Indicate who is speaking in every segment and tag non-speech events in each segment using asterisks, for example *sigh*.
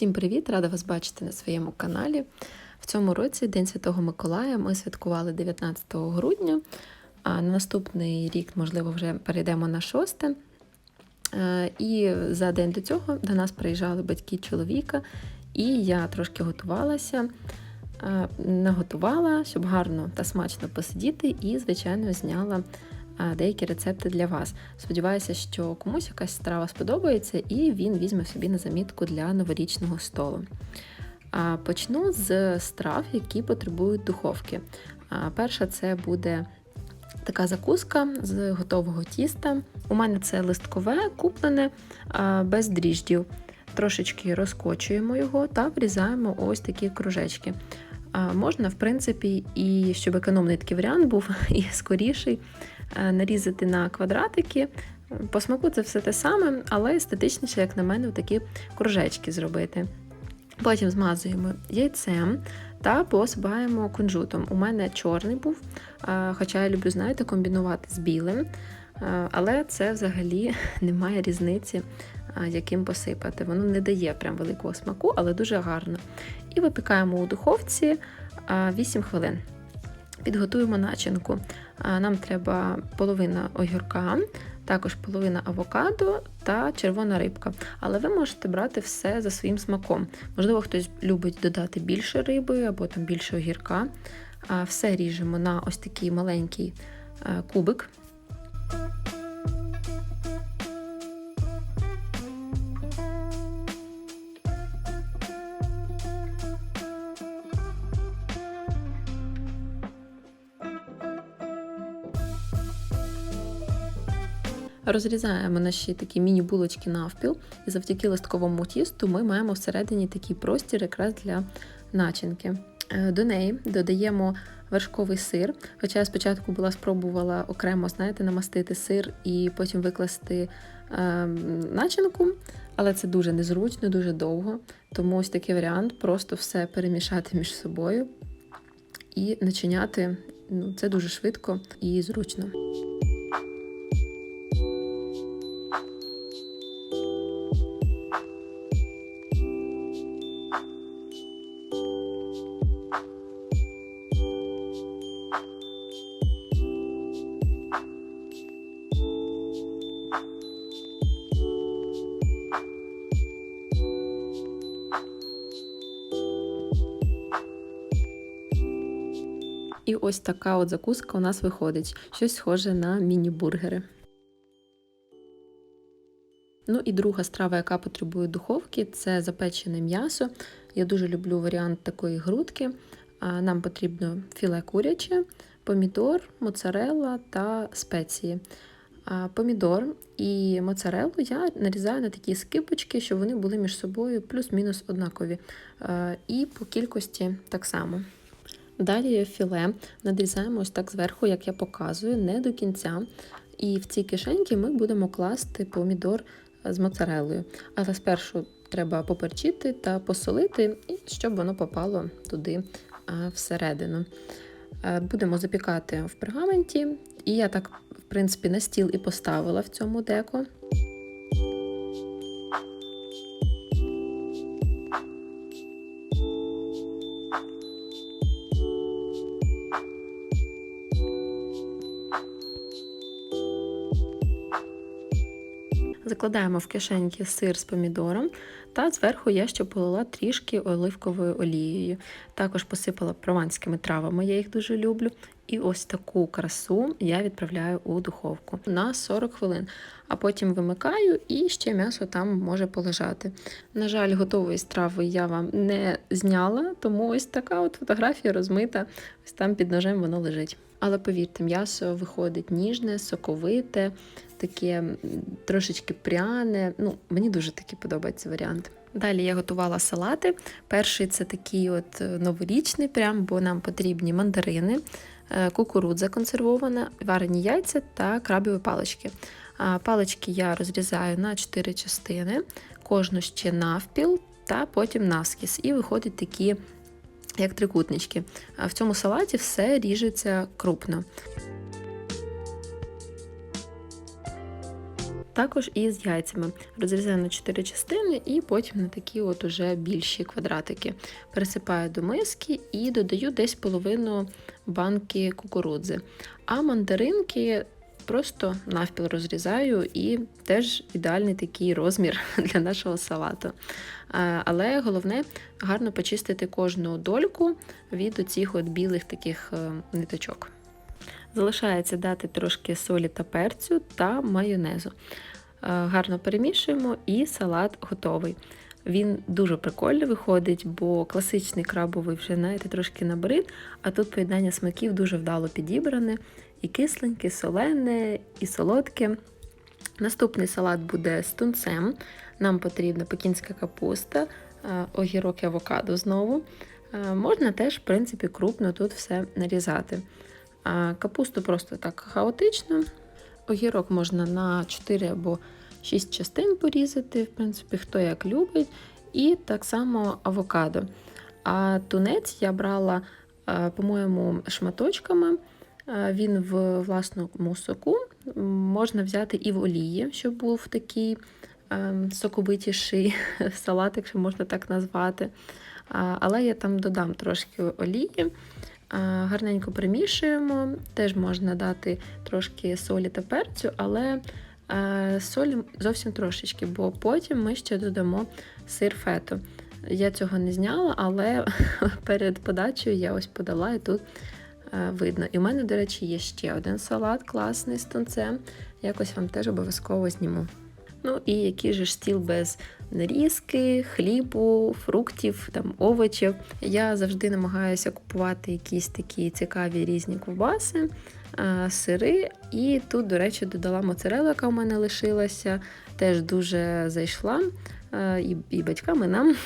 Speaker 1: Всім привіт! Рада вас бачити на своєму каналі. В цьому році День Святого Миколая ми святкували 19 грудня, а на наступний рік, можливо, вже перейдемо на 6. Е, І за день до цього до нас приїжджали батьки чоловіка, і я трошки готувалася, наготувала, щоб гарно та смачно посидіти, і, звичайно, зняла деякі рецепти для вас. Сподіваюся, що комусь якась страва сподобається, і він візьме собі на замітку для новорічного столу. Почну з страв, які потребують духовки. Перша це буде така закуска з готового тіста. У мене це листкове, куплене без дріждів. Трошечки розкочуємо його та врізаємо ось такі кружечки. А, Можна, в принципі, і щоб економний такий варіант був *laughs* і скоріший, нарізати на квадратики. По смаку це все те саме, але естетичніше, як на мене, такі кружечки зробити. Потім змазуємо яйцем та посипаємо кунжутом. У мене чорний був, хоча я люблю, знаєте, комбінувати з білим. А, Але це взагалі *laughs* не має різниці, яким посипати. Воно не дає прям великого смаку, але дуже гарно. І випікаємо у духовці 8 хвилин. Підготуємо начинку. Нам треба половина огірка, також половина авокадо та червона рибка. Але ви можете брати все за своїм смаком. Можливо, хтось любить додати більше риби або там більше огірка. Все ріжемо на ось такий маленький е, кубик. Розрізаємо наші такі міні-булочки навпіл, і завдяки листковому тісту ми маємо всередині такий простір якраз для начинки. Е, До неї додаємо вершковий сир. Хоча я спочатку була спробувала окремо, знаєте, намастити сир і потім викласти е, начинку, але це дуже незручно, дуже довго. Тому ось такий варіант просто все перемішати між собою і начиняти. Ну, Це дуже швидко і зручно. І ось така от закуска у нас виходить. Щось схоже на міні-бургери. Ну і друга страва, яка потребує духовки, це запечене м'ясо. Я дуже люблю варіант такої грудки. Нам потрібно філе куряче, помідор, моцарелла та спеції. Помідор і моцареллу я нарізаю на такі скипочки, щоб вони були між собою плюс-мінус однакові. І по кількості так само. Далі філе надрізаємо ось так зверху, як я показую, не до кінця. І в ці кишеньки ми будемо класти помідор з моцарелою. Але спершу треба поперчити та посолити, щоб воно попало туди всередину. Будемо запікати в пергаменті, і я так, в принципі, на стіл і поставила в цьому деко. Закладаємо в кишеньки сир з помідором, та зверху я ще полила трішки оливковою олією. Також посипала прованськими травами, я їх дуже люблю. І ось таку красу я відправляю у духовку на 40 хвилин, а потім вимикаю і ще м'ясо там може полежати. На жаль, готової страви я вам не зняла, тому ось така от фотографія розмита, ось там під ножем воно лежить. Але повірте, м'ясо виходить ніжне, соковите, таке трошечки пряне. Ну, Мені дуже такий подобається варіант. Далі я готувала салати. Перший це такий от новорічний, прям, бо нам потрібні мандарини, кукурудза консервована, варені яйця та крабові палички. Палички я розрізаю на 4 частини, кожну ще навпіл та потім навскіз. І виходять такі як трикутнички. В цьому салаті все ріжеться крупно. Також і з яйцями. Розрізаю на 4 частини і потім на такі от уже більші квадратики. Пересипаю до миски і додаю десь половину банки кукурудзи. А мандаринки просто навпіл розрізаю і теж ідеальний такий розмір *laughs* для нашого салату. Але головне гарно почистити кожну дольку від оцих от білих таких е, ниточок. Залишається дати трошки солі та перцю та майонезу. Е, Гарно перемішуємо і салат готовий. Він дуже прикольно виходить, бо класичний крабовий вже, знаєте, трошки набрид, а тут поєднання смаків дуже вдало підібране. І кисленьке, і солене, і солодке. Наступний салат буде з тунцем. Нам потрібна пекінська капуста, е, огірок і авокадо знову. Е, Можна теж, в принципі, крупно тут все нарізати. Капусту просто так хаотично. Огірок можна на 4 або 6 частин порізати, в принципі, хто як любить. І так само авокадо. А тунець я брала, по-моєму, шматочками. Він в власному соку. Можна взяти і в олії, щоб був такий соковитіший *laughs* салат, якщо можна так назвати. Але я там додам трошки олії. А, Гарненько примішуємо. Теж можна дати трошки солі та перцю, але е, солі зовсім трошечки, бо потім ми ще додамо сир фето. Я цього не зняла, але *laughs* перед подачею я ось подала і тут е, видно. І в мене, до речі, є ще один салат класний з тунцем. Якось вам теж обов'язково зніму. Ну і який же ж стіл без нарізки, хлібу, фруктів, там, овочів. Я завжди намагаюся купувати якісь такі цікаві різні ковбаси, сири. І тут, до речі, додала моцарелу, яка в мене лишилася, теж дуже зайшла і, і батькам, і нам.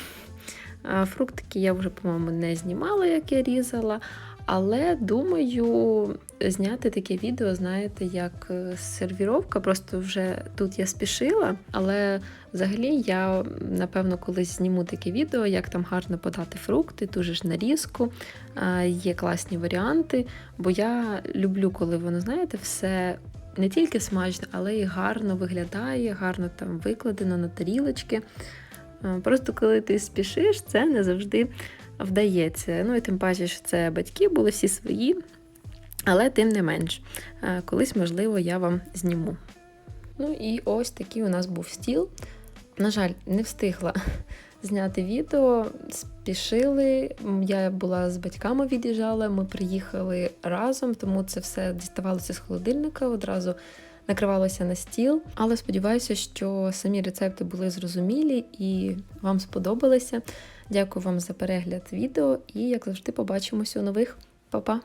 Speaker 1: *laughs* Фруктики я вже, по-моєму, не знімала, як я різала. Але думаю, зняти таке відео, знаєте, як е, сервіровка. Просто вже тут я спішила. Але взагалі я напевно колись зніму таке відео, як там гарно подати фрукти, дуже ж нарізку. Є класні варіанти. Бо я люблю, коли воно, знаєте, все. Не тільки смачно, але й гарно виглядає, гарно там викладено на тарілочки. Е, Просто коли ти спішиш, це не завжди вдається. Ну і тим паче, що це батьки були всі свої, але тим не менш, е, колись, можливо, я вам зніму. Ну і ось такий у нас був стіл. На жаль, не встигла *laughs* зняти відео, спішили. Я була з батьками від'їжджала, ми приїхали разом, тому це все діставалося з холодильника, одразу накривалося на стіл. Але сподіваюся, що самі рецепти були зрозумілі і вам сподобалися. Дякую вам за перегляд відео і, як завжди, побачимося у нових. Па-па!